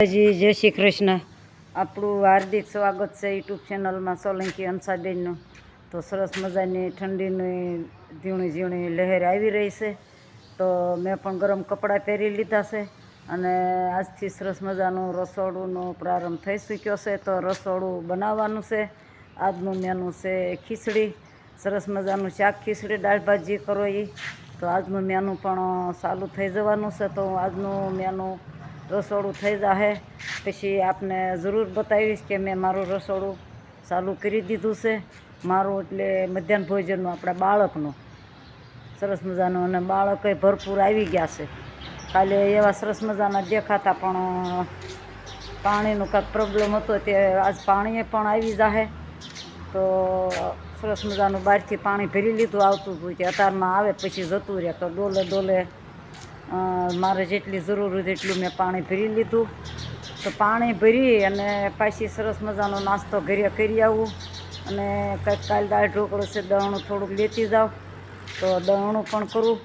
જી જય શ્રી કૃષ્ણ. આપણું હાર્દિક સ્વાગત છે યુટ્યુબ ચેનલમાં સોલંકી અંસાબેનનું. તો સરસ મજાની ઠંડીની ઝીણી ઝીણી લહેર આવી રહી છે. તો મેં પણ ગરમ કપડાં પહેરી લીધા છે અને આજથી સરસ મજાનું રસોડુંનો પ્રારંભ થઈ ચૂક્યો છે. તો રસોડું બનાવવાનું છે. આજનું મેનુ છે ખીચડી. સરસ મજાનું શાક, ખીચડી, દાળ ભાજી કરો એ તો આજનું મેનુ પણ ચાલુ થઈ જવાનું છે. તો આજનું મેનુ રસોડું થઈ જશે પછી આપને જરૂર બતાવીશ કે મેં મારું રસોડું ચાલુ કરી દીધું છે. મારું એટલે મધ્યાહન ભોજનનું આપણા બાળકનું. સરસ મજાનું અને બાળકે ભરપૂર આવી ગયા છે. કાલે એવા સરસ મજાના દેખાતા પણ પાણીનો કાંઈક પ્રોબ્લેમ હતો તે આજ પાણીએ પણ આવી જાહે. તો સરસ મજાનું બહારથી પાણી ભરી લીધું, આવતું હતું કે અતારમાં આવે પછી જતું રહે. તો ડોલે ડોલે મારે જેટલી જરૂર હતી એટલું મેં પાણી ભરી લીધું. તો પાણી ભરી અને પાછી સરસ મજાનો નાસ્તો ઘરે કરી આવું. અને કંઈક કાલ દાળ ઢોકળો છે, દહણું થોડુંક લેતી જાઉં તો દહણું પણ કરું.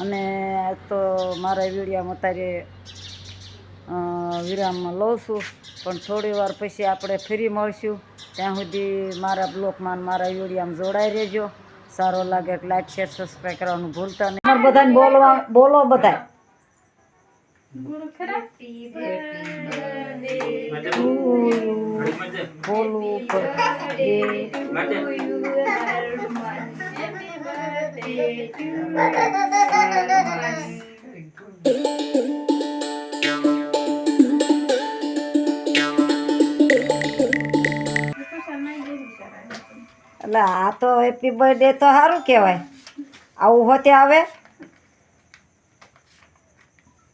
અને તો મારા વિડીયામાં અત્યારે વિરામમાં લઉં છું. પણ થોડી વાર પછી આપણે ફરી મળશું. ત્યાં સુધી મારા બ્લોગમાં મારા વિડીયામાં જોડાઈ રહેજો. સારો લાગે લાઈક શેર સબસ્ક્રાઈબ કરવાનું ભૂલતા નહીં. બધાને બોલવા બોલો બધા બોલવું એટલે આ તો હેપી બર્થડે તો સારું કહેવાય. આવું હોતે આવે.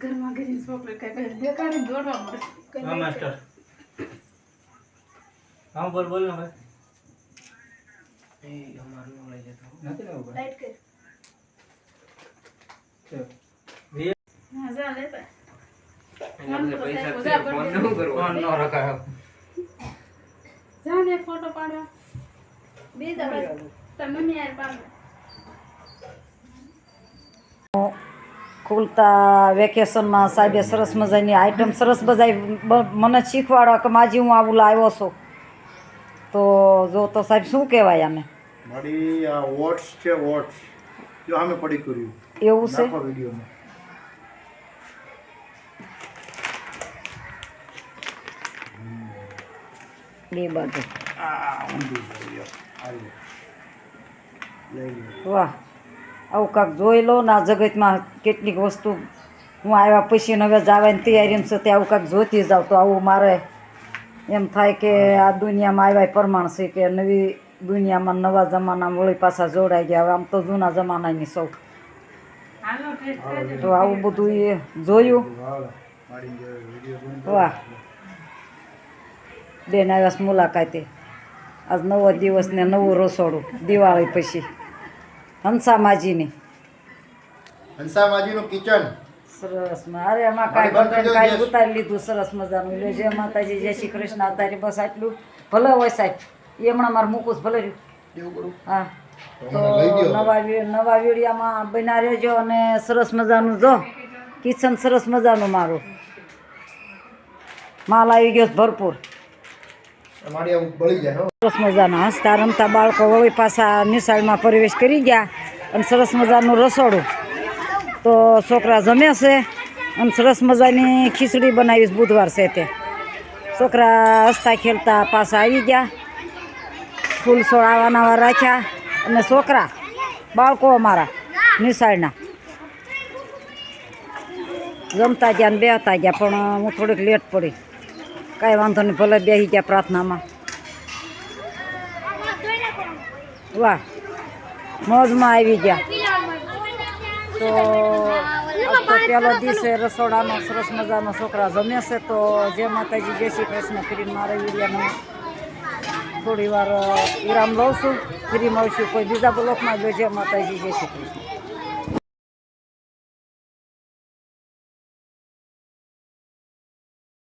ઘરમાં ચોકલેટ ખાઈ પછી દેખાડીને દોડવા મળે. કંઈ હા માસ્ટર હા બોલ બોલ ને ભાઈ એ અમારું નું લઈ જતો નથી લેવું ભાઈ લાઈટ કર. ચાલ. હા, જા લે ભાઈ. એના બધા પૈસા ફોન ન કરવો. ફોન ન રખાયો. જા એક ફોટો પાડવા. બે દવા. તાર મમ્મી હારે ખુલતા વેકેશનમાં સાહેબે સરસ મજાની આઈટમ સરસ મજા મને શીખવાડો કે માજી હું આવું લાવ્યો છું. તો જો તો સાહેબ શું કહેવાય આને? મારી આ વોટ્સ છે વોટ્સ જો અમે પડી કર્યું. એવું છે? વિડીયોમાં. બે બાજુ. વાહ. આવું કાંક જોઈ લો ને આ જગતમાં કેટલીક વસ્તુ હું આવ્યા પછી હવે જવાની તૈયારીમાં છે તે આવું કાંક જોતી જાઉં તો આવું મારે એમ થાય કે આ દુનિયામાં આવ્યા પ્રમાણ છે કે નવી દુનિયામાં નવા જમાનામાં વળી પાછા જોડાઈ ગયા. હવે આમ તો જૂના જમાનાની સૌ. તો આવું બધું એ જોયું. વાહ. બેન આવ્યા મુલાકાતે. આજ નવો દિવસ ને નવું રસોડું દિવાળી પછી. હંસા માજીની હંસા કિચન. સરસ મારે એમાં કાંઈ દો, કાંઈ ઉતારી લીધું સરસ મજાનું. લે જય માતાજી જય શ્રી કૃષ્ણ અતારી બસ આટલું. ભલે હોય સાહેબ એ હમણાં મારું મૂકું ભલે રહ્યું. હા. તો. નવા નવા વીડિયામાં બના રહેજો અને સરસ મજાનું જો. કિચન સરસ મજાનું મારું. માલ આવી ગયો ભરપૂર મારી આવું બળી જાય હો સરસ મજાના. હસતા, રમતા બાળકો વળી પાછા નિશાળમાં પ્રવેશ કરી ગયા અને સરસ મજાનું રસોડું. તો છોકરા જમે છે અને સરસ મજાની ખીચડી બનાવીશ બુધવાર છે તે. છોકરા હસતા ખેલતા પાછા આવી ગયા. ફૂલ છોડ આવા રાખ્યા અને છોકરા, બાળકો અમારા નિશાળના. જમતા ગયા ને બેહતા ગયા, પણ હું થોડીક લેટ પડી. કાંઈ વાંધો નહીં, ભલે બેસી ગયા પ્રાર્થનામાં. વાહ, મોજમાં આવી ગયા. તો પહેલો દિવસે રસોડાનો સરસ મજાનો છોકરા જમે છે, તો જે માતાજી, જય શ્રી કૃષ્ણ કરીને મારા વિડીયાનો થોડી વાર વિરામ લઉં છું. ફ્રીમાં આવશું કોઈ બીજા બ્લોકમાં. જય માતાજી, જય શ્રી કૃષ્ણ.